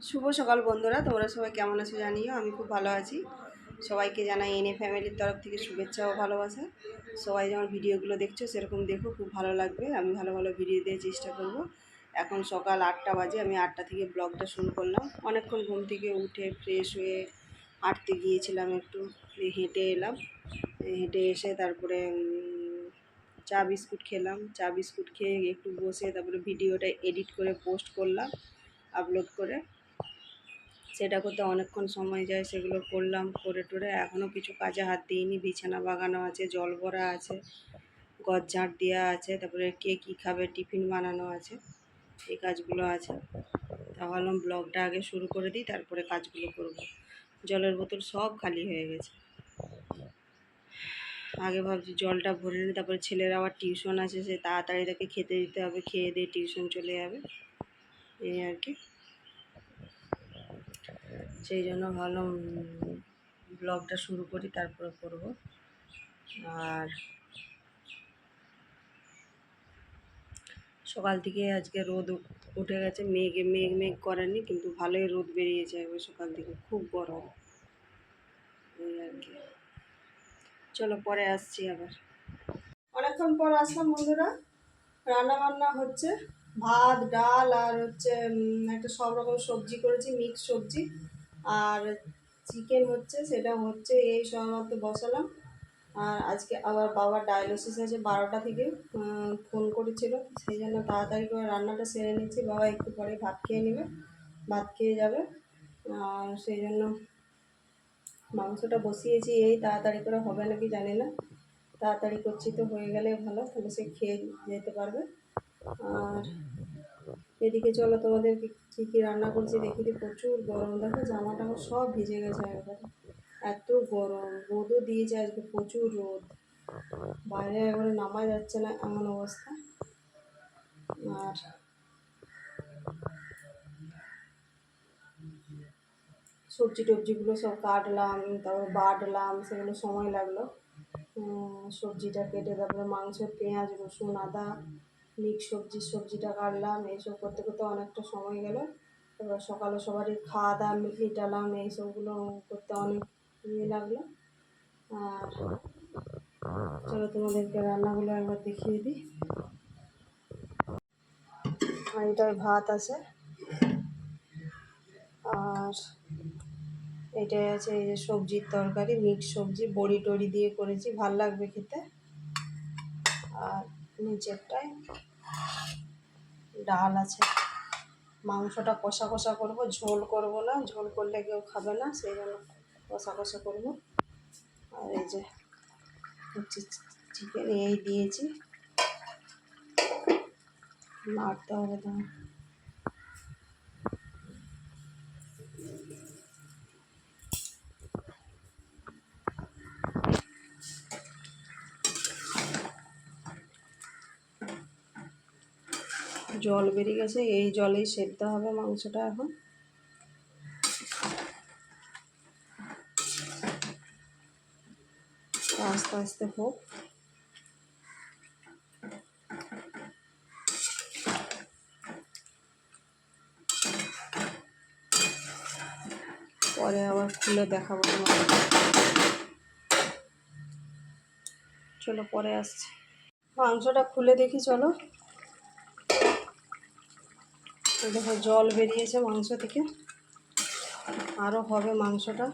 শুভ সকাল বন্ধুরা, তোমরা সবাই কেমন আছো জানিও, আমি খুব ভালো আছি। সবাইকে জানাই এনএ ফ্যামিলির তরফ থেকে শুভেচ্ছা ও ভালোবাসা। সবাই যেমন ভিডিওগুলো দেখছ, সেরকম দেখো, খুব ভালো লাগবে। আমি ভালো ভালো ভিডিও দেওয়ার চেষ্টা করব। এখন সকাল আটটা বাজে, আমি আটটা থেকে ব্লগটা শুরু করলাম। অনেকক্ষণ ঘুম থেকে উঠে ফ্রেশ হয়ে হাঁটতে গিয়েছিলাম একটু হেঁটে এলাম। হেঁটে এসে তারপরে চা বিস্কুট খেলাম। চা বিস্কুট খেয়ে একটু বসে তারপরে ভিডিওটা এডিট করে পোস্ট করলাম আপলোড করে। সেটা করতে অনেকক্ষণ সময় যায়, সেগুলো করলাম, করে টরে এখনও কিছু কাজে হাত দিইনি। বিছানা বাগানো আছে, জল ভরা আছে গজ ঝাঁট দেওয়া আছে, তারপরে কে কী খাবে, টিফিন বানানো আছে, এই কাজগুলো আছে। তা ভাবলাম ব্লগটা আগে শুরু করে দিই, তারপরে কাজগুলো করব। জলের বোতল সব খালি হয়ে গেছে। আগে ভাবছি জলটা ভরে নিই তারপরে ছেলের আবার টিউশন আছে, সে তাড়াতাড়ি তাকে খেতে দিতে হবে, খেয়ে দিয়ে টিউশন চলে যাবে। এই আর কি। সেই জন্য ভাবলাম ব্লগটা শুরু করি, তারপরে করব। আর সকাল থেকে আজকে রোদ উঠে গেছে, মেঘে, মেঘ মেঘ করেনি, কিন্তু ভালোই রোদ বেরিয়েছে একবার সকাল থেকে, খুব গরম। এই আর কি। চলো, পরে আসছি আবার। অনেকক্ষণ পর আসলাম বন্ধুরা। রান্না বান্না হচ্ছে, ভাত, ডাল আর হচ্ছে একটা সব রকম সবজি করেছি, মিক্স সবজি। আর চিকেন হচ্ছে, সেটা হচ্ছে এই সময়মতো বসালাম। আর আজকে আবার বাবার ডায়ালিসিস আছে বারোটা থেকে ফোন করেছিল, সেই জন্য তাড়াতাড়ি করে রান্নাটা সেরে নিচ্ছি। বাবা একটু পরে ভাত খেয়ে নেবে, ভাত খেয়ে যাবে। আর সেই জন্য মাংসটা বসিয়েছি, এই তাড়াতাড়ি করে হবে নাকি জানি না। তাড়াতাড়ি করছি তো হয়ে গেলে ভালো, তাহলে সে খেয়ে যেতে পারবে। আর এদিকে চলো তোমাদের কী কী রান্না করছি দেখি দিই প্রচুর গরম। দেখো জামা টামা সব ভিজে গেছে একবারে। এত গরম, রোদও দিয়েছে আজকে প্রচুর রোদ। বাইরে একবারে নামা যাচ্ছে না এমন অবস্থা। আর সবজি টবজিগুলো সব কাটলাম, তারপর বাটলাম, সেগুলো সময় লাগল। সবজিটা কেটে তারপরে মাংস পেঁয়াজ, রসুন, আদা মিক্স সবজি, সবজিটা কাটলাম, এইসব করতে করতে অনেকটা সময় গেল। তারপর সকালে সবারই খাওয়া দাওয়া মিটালাম এইসবগুলো করতে অনেক ইয়ে লাগল। আর চলো তোমাদেরকে রান্নাগুলো একবার দেখিয়ে দিই। এটাই ভাত আছে। আর এটাই আছে এই যে সবজির তরকারি মিক্স সবজি, বড়ি টড়ি দিয়ে করেছি, ভালো লাগবে খেতে। আর নিচেরটায় ডাল আছে। মাংসটা কষা কষা করব, ঝোল করব না, ঝোল করলে কেউ খাবে না, সেই জন্য কষা কষা করব। আর এই যে চিকেন, এই দিয়েছি। নাড়তে হবে তোমার জল বেরিয়ে গেছে, এই জলেই সেদ্ধ হবে মাংসটা এখন। আস্তে আস্তে হোক। পরে আবার খুলে দেখাবো তোমাকে চলো পরে আসছি। মাংসটা খুলে দেখি, চলো। দেখো, জল বেরিয়েছে মাংস থেকে। আরও হবে মাংসটা।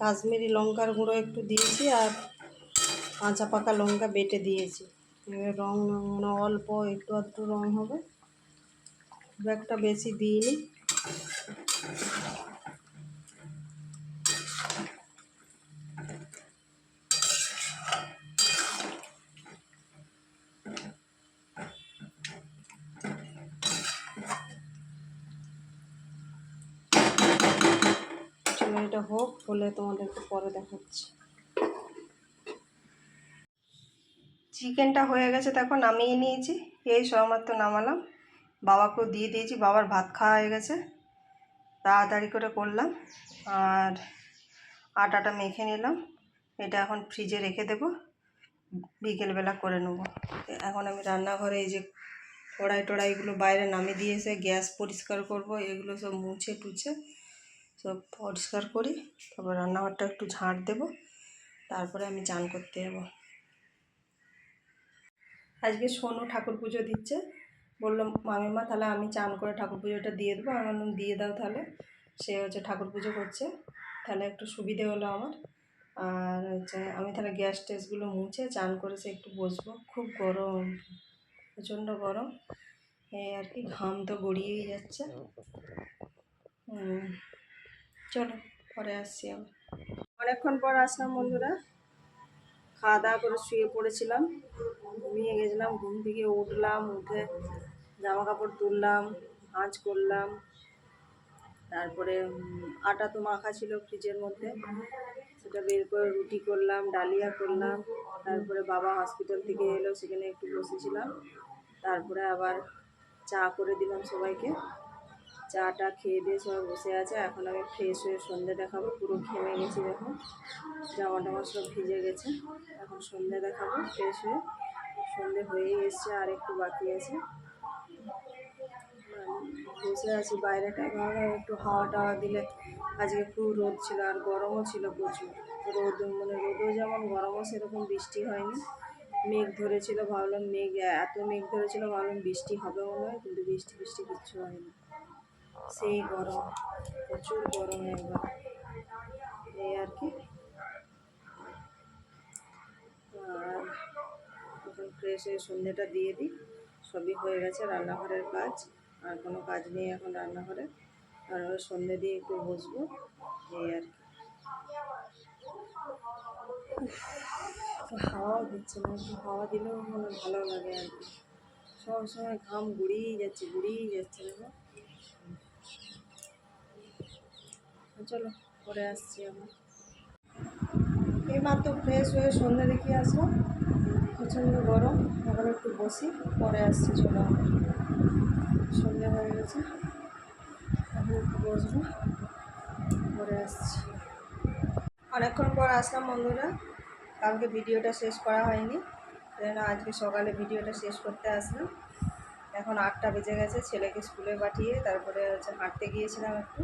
কাশ্মীরি লঙ্কার গুঁড়ো একটু দিয়েছি আর কাঁচা পাকা লঙ্কা বেটে দিয়েছি। এবার রং মানে অল্প, একটু আধটু রং হবে। খুব একটা বেশি দিইনি চলো এটা হোক, হলে তোমাদেরকে পরে দেখাচ্ছি। চিকেনটা হয়ে গেছে দেখো, নামিয়ে নিয়েছি। এই সমাত্র নামালাম। বাবাকেও দিয়ে দিয়েছি, বাবার ভাত খাওয়া হয়ে গেছে। তাড়াতাড়ি করে করলাম। আর আটাটা মেখে নিলাম। এটা এখন ফ্রিজে রেখে দেবো। বিকেলবেলা করে নেব। এখন আমি রান্নাঘরে এই যে কড়াই টড়াইগুলো বাইরে নামিয়ে দিয়ে এসে গ্যাস পরিষ্কার করব, এগুলো সব মুছে টুছে সব পরিষ্কার করি, তারপর রান্নাঘরটা একটু ঝাঁট দেবো, তারপরে আমি চান করতে যাব। আজকে সোনু ঠাকুর পুজো দিচ্ছে, বলল, মামিমা, তাহলে আমি চান করে ঠাকুর পুজোটা দিয়ে দেবো। আমি বললাম, দিয়ে দাও তাহলে। সে হচ্ছে ঠাকুর পুজো করছে, তাহলে একটু সুবিধে হলো আমার। আর হচ্ছে আমি তাহলে গ্যাস ট্যাসগুলো মুছে চান করে সে একটু বসবো। খুব গরম, প্রচণ্ড গরম। এই আর কি, ঘাম তো গড়িয়েই যাচ্ছে। চলো, পরে আসছি আমি অনেকক্ষণ পর আসলাম বন্ধুরা। খাওয়া দাওয়া করে শুয়ে পড়েছিলাম, ঘুমিয়ে গেছিলাম, ঘুম থেকে উঠলাম, উঠে জামা কাপড় তুললাম আঁচ করলাম। তারপরে আটা তো মাখা ছিল ফ্রিজের মধ্যে। সেটা বের করে রুটি করলাম, ডালিয়া করলাম। তারপরে বাবা হসপিটাল থেকে এলো, সেখানে একটু বসেছিলাম। তারপরে আবার চা করে দিলাম সবাইকে। চাটা খেয়ে দিয়ে সবাই বসে আছে। এখন আমি ফ্রেশ হয়ে সন্ধ্যে দেখাবো। পুরো ঘেমে গেছি দেখো। জামা টামা সব ভিজে গেছে। এখন সন্ধ্যে দেখাবো ফ্রেশ হয়ে। সন্ধ্যে হয়েই এসছে, আর একটু বাকি আছে। বসে আছি বাইরেটা ভালো একটু হাওয়া টাওয়া দিলে আজকে খুব রোদ ছিল আর গরমও ছিল প্রচুর। রোদ মানে রোদও যেমন গরমও সেরকম বৃষ্টি হয়নি। মেঘ ধরেছিল, ভাবলাম মেঘ, এত মেঘ ধরেছিল, ভাবলাম বৃষ্টি হবে মনে হয়, কিন্তু বৃষ্টি বৃষ্টি কিচ্ছু হয়নি। সেই গরম, প্রচুর গরম একবার এই আর কি। আর এখন ফ্রেশ সন্ধ্যেটা দিয়ে দিই। সবই হয়ে গেছে রান্নাঘরের কাজ। আর কোনো কাজ নেই এখন রান্নাঘরে। আর সন্ধ্যে দিয়ে একটু বসবো। এই আর কি। হাওয়াও দিচ্ছে না। একটু হাওয়া দিলেও মানে ভালো লাগে আর কি। সব সময় ঘাম গুড়িয়েই যাচ্ছে গুড়িয়েই যাচ্ছে দেখো চলো, পরে আসছি আমি এইমাত্র ফ্রেশ হয়ে সন্ধ্যে দেখে আসব প্রচণ্ড গরম, এখন একটু বসি, পরে আসছি, চলো আমার। সন্ধ্যে হয়ে গেছে। এখন একটু বসবো, পরে আসছি। অনেকক্ষণ পর আসলাম বন্ধুরা। কালকে ভিডিওটা শেষ করা হয়নি জন্য আজকে সকালে ভিডিওটা শেষ করতে আসলাম। এখন আটটা বেজে গেছে, ছেলেকে স্কুলে পাঠিয়ে তারপরে হচ্ছে হাঁটতে গিয়েছিলাম একটু।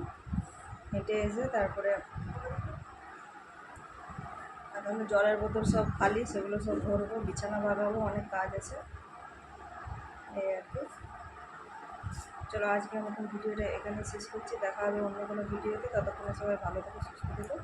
হেঁটে এসে তারপরে এখন জলের বোতল সব খালি, সেগুলো সব ধরবো, বিছানা ভাগাবো, অনেক কাজ আছে। এই আর কি। চলো আজকের মতন ভিডিওটা এখানে শেষ করছি, দেখা হবে অন্য কোনো ভিডিওতে, ততক্ষণে সবাই ভালো থাকে, সুস্থ থেকো।